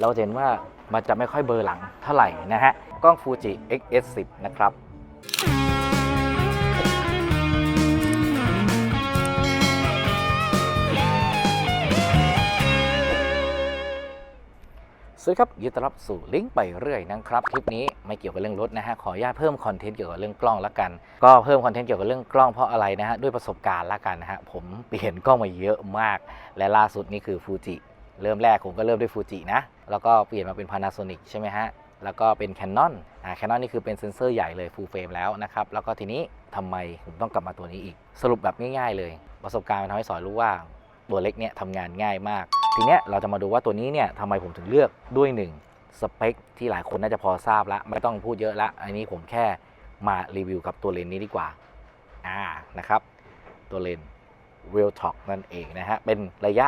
เราจะเห็นว่ามันจะไม่ค่อยเบลอหลังเท่าไหร่นะฮะ กล้อง Fuji X-S10 นะครับสวัสดีครับยินดีต้อนรับสู่ลิงก์ไปเรื่อยนะครับคลิปนี้ไม่เกี่ยวกับเรื่องรถนะฮะขออนุญาตเพิ่มคอนเทนต์เกี่ยวกับเรื่องกล้องละกัน ก็เพิ่มคอนเทนต์เกี่ยวกับเรื่องกล้องเพราะอะไรนะฮะด้วยประสบการณ์ละกันนะฮะผมเปลี่ยนกล้องมาเยอะมาก และล่าสุดนี่คือฟูจิเริ่มแรกผมก็เริ่มด้วยฟูจินะ แล้วก็เปลี่ยนมาเป็น Panasonic ใช่ไหมฮะ แล้วก็เป็น Canon อ่า Canon นี่คือเป็นเซนเซอร์ใหญ่เลย full frame แล้วนะครับ แล้วก็ทีนี้ทำไมผมต้องกลับมาตัวนี้อีก สรุปแบบง่ายๆเลย ประสบการณ์มันทำให้สอนรู้ว่าตัวเล็กเนี่ยทำงานง่ายมาก ทีเนี้ยเราจะมาดูว่าตัวนี้เนี่ยทำไมผมถึงเลือกด้วยหนึ่งสเปคที่หลายคนน่าจะพอทราบแล้วไม่ต้องพูดเยอะละอันนี้ผมแค่มารีวิวกับตัวเลนส์นี้ดีกว่าอ่านะครับ ตัวเลนส์ r e a l Talk นั่นเองนะฮะ เป็นระยะ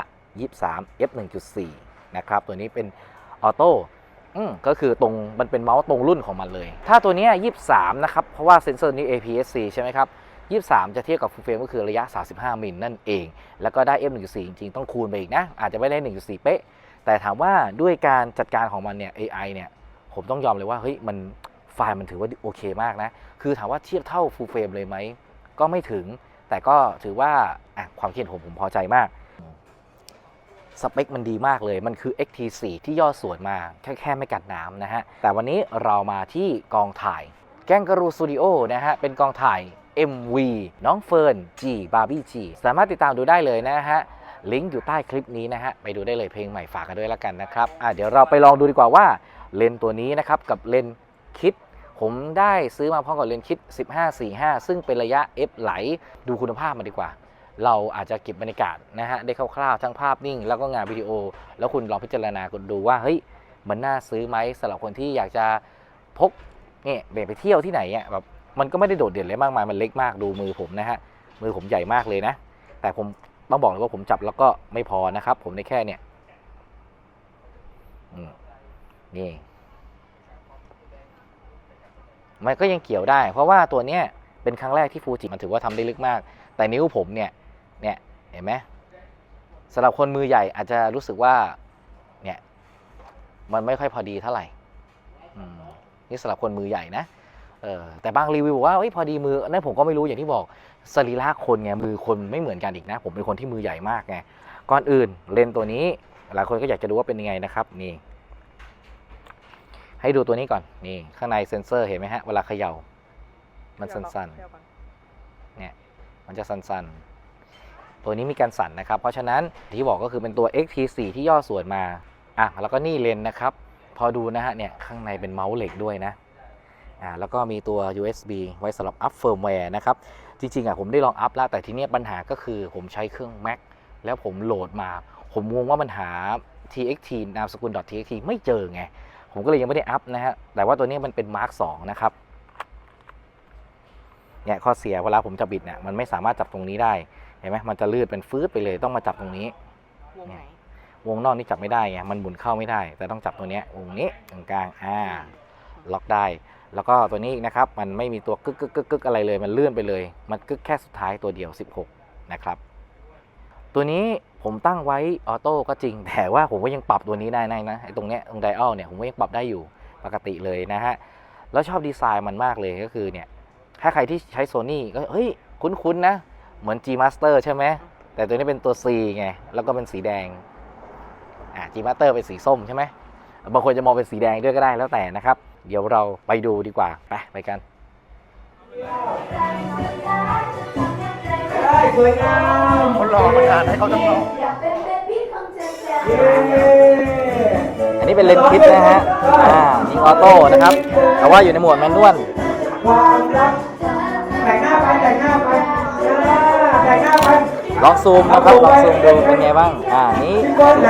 23 f 1.4นะครับ ตัวนี้เป็น ออโต้อืมก็คือตรงมันเป็นเมาส์ตรงรุ่นของมันเลย ถ้าตัวเนี้ย23 นะครับ เพราะว่าเซ็นเซอร์นี้ APS-C ใช่ไหมครับ 23 จะเทียบกับ full frame ก็คือระยะ 35 มิลนั่นเอง แล้วก็ได้ f 1.4 จริงๆ ต้องคูณไปอีกนะ อาจจะไม่ได้ 1.4 เป๊ะ แต่ถามว่าด้วยการจัดการของมันเนี่ย AI เนี่ยผมต้องยอมเลยว่าเฮ้ยมันไฟล์มันถือว่าโอเคมากนะ คือถามว่าเทียบเท่า full frame เลยไหมก็ไม่ถึง แต่ก็ถือว่าอะความคิดเห็นผมผมพอใจมาก สเปคมันดีมากเลย มันคือ XT4 ที่ย่อส่วนมาแค่แค่ไม่กัดน้ำนะฮะ แต่วันนี้เรามาที่กองถ่าย แกงกรูสตูดิโอนะฮะ เป็นกองถ่าย MV น้องเฟิร์น G Barbie G สามารถติดตามดูได้เลยนะฮะ ลิงก์อยู่ใต้คลิปนี้นะฮะ ไปดูได้เลยเพลงใหม่ฝากกันด้วยแล้วกันนะครับอะเดี๋ยวเราไปลองดูดีกว่าว่าเลนส์ตัวนี้นะครับกับเลนส์คิดผมได้ซื้อมาพร้อมกับเลนส์คิด 1545 ซึ่งเป็นระยะ f ไหลดูคุณภาพมันดีกว่า เราอาจจะเก็บบรรยากาศนะฮะได้คร่าวๆทั้งภาพนิ่ง แล้วก็งานวิดีโอ แล้วคุณลองพิจารณาดูว่าเฮ้ยมันน่าซื้อไหมสำหรับคนที่อยากจะพกเนี่ยไปเที่ยวที่ไหนอะแบบมันก็ไม่ได้โดดเด่นเลยมากมายมันเล็กมากดูมือผมนะฮะมือผมใหญ่มากเลยนะ แต่ผมต้องบอกเลยว่าผมจับแล้วก็ไม่พอนะครับ ผมได้แค่เนี่ยนี่มันก็ยังเกี่ยวได้ เพราะว่าตัวเนี้ยเป็นครั้งแรกที่ฟูจิมันถือว่าทำได้ลึกมาก แต่นิ้วผมเนี่ย เนี่ย เห็นไหมสำหรับคนมือใหญ่อาจจะรู้สึกว่า เนี่ย มันไม่ค่อยพอดีเท่าไหร่อืมนี่สำหรับคนมือใหญ่นะเออแต่บางรีวิวบอกว่าเฮ้ยพอดีมือนั่นผมก็ไม่รู้อย่างที่บอกสรีระคนไงมือคนไม่เหมือนกันอีกนะ ผมเป็นคนที่มือใหญ่มากไงก่อนอื่นเลนส์ตัวนี้ หลายคนก็อยากจะดูว่าเป็นยังไงนะครับนี่ ให้ดูตัวนี้ก่อนนี่ข้างในเซ็นเซอร์เห็นไหมฮะเวลาเขย่า มันสั่นๆเนี่ยมันจะสั่นๆ ตัวนี้มีการสั่นนะครับ เพราะฉะนั้นที่บอกก็คือเป็นตัว XT4 ที่ย่อส่วนมาอะแล้วก็นี่เลนนะครับ พอดูนะฮะเนี่ยข้างในเป็นเมาส์เหล็กด้วยนะอ่าแล้วก็มีตัว USB ไว้สำหรับอัพเฟิร์มแวร์นะครับ จริงๆอะผมได้ลองอัพแล้ว แต่ทีเนี้ยปัญหาก็คือผมใช้เครื่อง Mac แล้วผมโหลดมา ผมงงว่ามันหา txt นามสกุล .txt ไม่เจอไง ผมก็เลยยังไม่ได้อัพนะฮะ แต่ว่าตัวนี้มันเป็น Mark 2 นะครับ เนี่ยข้อเสียเวลาผมจะบิดเนี่ยมันไม่สามารถจับตรงนี้ได้ เห็นไหมมันจะลื่นเป็นฟืดไปเลยต้องมาจับตรงนี้ วงไหน วงนอกนี่จับไม่ได้ไงมันหมุนเข้าไม่ได้ แต่ต้องจับตัวเนี้ยวงนี้ตรงกลางอ่าล็อกได้ แล้วก็ตัวนี้อีกนะครับ มันไม่มีตัวกึกกึกกึกกึกอะไรเลย มันเลื่อนไปเลย มันกึกแค่สุดท้ายตัวเดียว 16 นะครับ ตัวนี้ผมตั้งไว้ออโต้ก็จริง แต่ว่าผมก็ยังปรับตัวนี้ได้นะไอ้ตรงเนี้ยตรงไดอัลเนี่ยผมก็ยังปรับได้อยู่ปกติเลยนะฮะ แล้วชอบดีไซน์มันมากเลยก็คือเนี่ย ถ้าใครที่ใช้โซนี่ก็เฮ้ยคุ้นๆนะ เหมือน G Master ใช่ไหมแต่ตัวนี้เป็นตัว C ไง แล้วก็เป็นสีแดงอ่า G Master เป็นสีส้มใช่ไหมบางคนจะมองเป็นสีแดงด้วยก็ได้แล้วแต่นะครับ เดี๋ยวเราไปดูดีกว่า ไปไปกันได้สวยงามคนรอมานานให้เขาต้องรอเย้อันนี้เป็นเลนส์คิดนะฮะ อ่ายิงออโต้นะครับ แต่ว่าอยู่ในโหมดแมนนวลความรัก ลองซูมนะครับลองซูมดูเป็นไงบ้าง อ่า นี้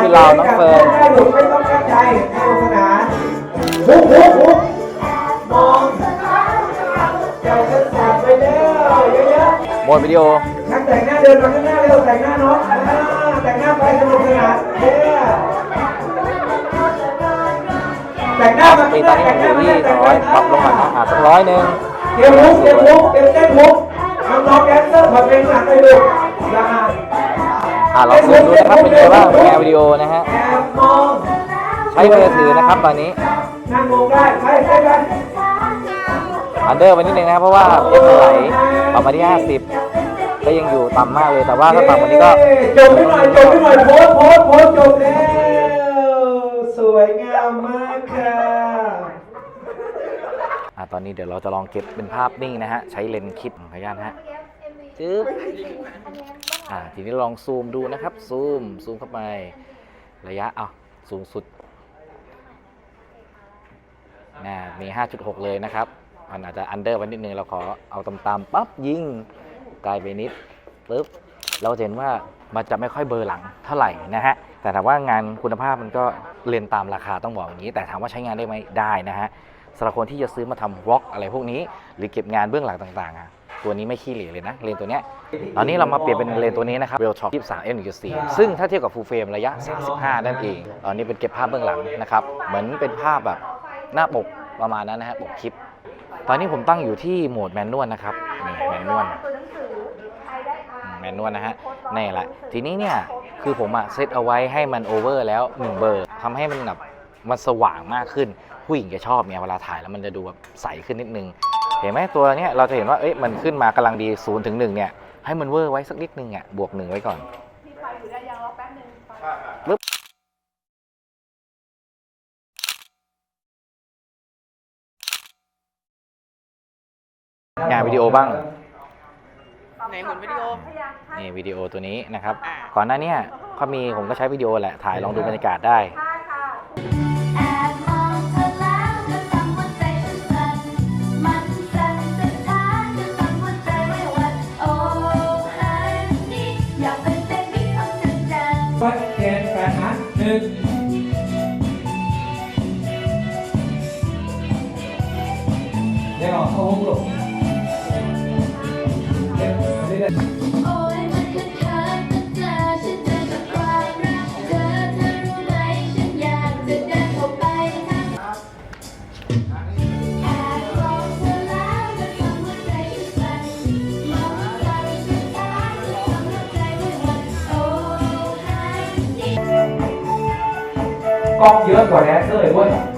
พี่เราน้องเฟิร์นได้หรือไม่ต้องตั้งใจสนุกสนานฮุกฮุกฮุกมองใจจะสั่นไปแล้วเยอะโหมดวิดีโอๆช่างแต่งหน้าเดินมาข้างหน้าเร็วแต่งหน้าเน้องอ่าแต่งหน้าไปสนุกสนานเย้แต่งหน้ามาปีตอนนี้ผมอยู่ที่ร้อยปรับลงมาอ่าสักร้อยหนึ่งเตรียมฮุกเตรียมฮุกเตรียมเต้นฮุกน้องๆแดนเซอร์ขอเพลงหลังไปดู อย่าอ่าลองซูมดูนะครับเป็นไงบ้างเป็นไงวิดีโอนะฮะ แอบมองชัช้มือถือนะครับตอนนี้ นั่งมองได้ใช่ใช่กันอันเดอร์ไปนิดนึงนะครับเพราะว่าเอฟไหลปรับมาที่ 50 ก็ยังอยู่ต่ำมากเลยแต่ว่าถ้าต่ำกว่านี้ก็จบไปหน่อยจบไปหน่อยโพสต์โพสต์โพสต์จบแล้วสวยงามมากค่ะอะตอนนี้เดี๋ยวเราจะลองเก็บเป็นภาพนิ่งนะฮะ ใช้เลนส์คิดขออนุญาตนะฮะ จึ๊บอ่าทีนี้ลองซูมดูนะครับ ซูม ซูมเข้าไประยะเอาสูงสุดน่ามี 5.6 เลยนะครับ มันอาจจะอันเดอร์ไว้นิดนึง เราขอเอาตามๆปั๊บยิงไกลไปนิดปุ๊บเราจะเห็นว่ามันจะไม่ค่อยเบลอร์หลังเท่าไหร่นะฮะ แต่ถามว่างานคุณภาพมันก็เรียนตามราคาต้องบอกอย่างนี้ แต่ถามว่าใช้งานได้ไหมได้นะฮะสำหรับคนที่จะซื้อมาทำวอล์กอะไรพวกนี้ หรือเก็บงานเบื้องหลังต่างๆอะ ตัวนี้ไม่ขี้เหร่เลยนะเลนส์ตัวเนี้ยตอนนี้เรามาเปลี่ยนเป็นเลนส์ตัวนี้นะครับ Real Talk 23 f 1.4ซึ่งถ้าเทียบกับ Full Frame ระยะ 35 นั่นเองตอนนี้เป็นเก็บภาพเบื้องหลังนะครับเหมือนเป็นภาพแบบหน้าปกประมาณนั้นนะฮะปกคลิป ตอนนี้ผมตั้งอยู่ที่โหมดแมนนวลนะครับนี่แมนนวลแมนนวลนะฮะนี่แหละทีนี้เนี่ยคือผมอะเซตเอาไว้ให้มันโอเวอร์แล้ว1เบอร์ทำให้มันแบบมันสว่างมากขึ้นผู้หญิงจะชอบเนี่ยเวลาถ่ายแล้วมันจะดูแบบใสขึ้นนิดนึง เห็นไหมตัวเนี้ยเราจะเห็นว่าเอ้ยมันขึ้นมากำลังดี0ถึง1เนี่ยให้มันเวอร์ไว้สักนิดนึงอะบวกหนึ่งไว้ก่อนปึ๊บงานวิดีโอบ้างไหนหมุนวิดีโอนี่วิดีโอตัวนี้นะครับอ่าก่อนหน้าเนี้เขามีผมก็ใช้วิดีโอแหละถ่ายลองดูบรรยากาศได้ ดี๋ยวออกเข้าห้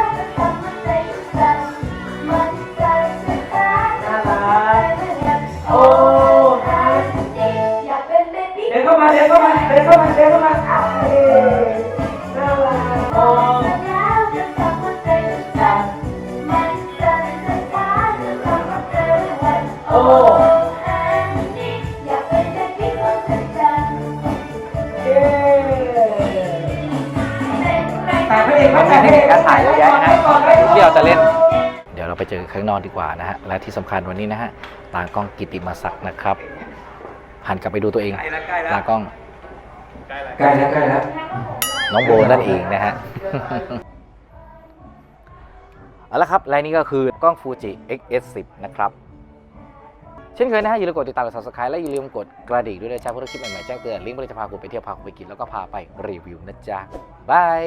ไม่เด็กมัไม่นมีแต่เทไม่คเด็นิกคการถ่ายเยอะแยะนะก่อนให้ก่อนที่เราจะเล่น เดี๋ยวเราไปเจอข้างนอกดีกว่านะฮะและที่สำคัญวันนี้นะฮะตากล้องกิติมาศักดิ์นะครับหันกลับไปดูตัวเองตากล้องใกล้แล้วใกล้แล้วน้องโบนั่นเองนะฮะเอาละครับและนี่ก็คือกล้อง Fuji X-S10 นะครับเช่นเคยนะฮะอย่าลืมกดติดตามและ subscribe และอย่าลืมกดกระดิ่งด้วยนะจ๊ะเพื่อคลิปใหม่ๆแจ้งเตือนลิงก์บริจะพาคุณไปเที่ยวพาคุณไปกินแล้วก็พาไปรีวิวนะจ๊ะบาย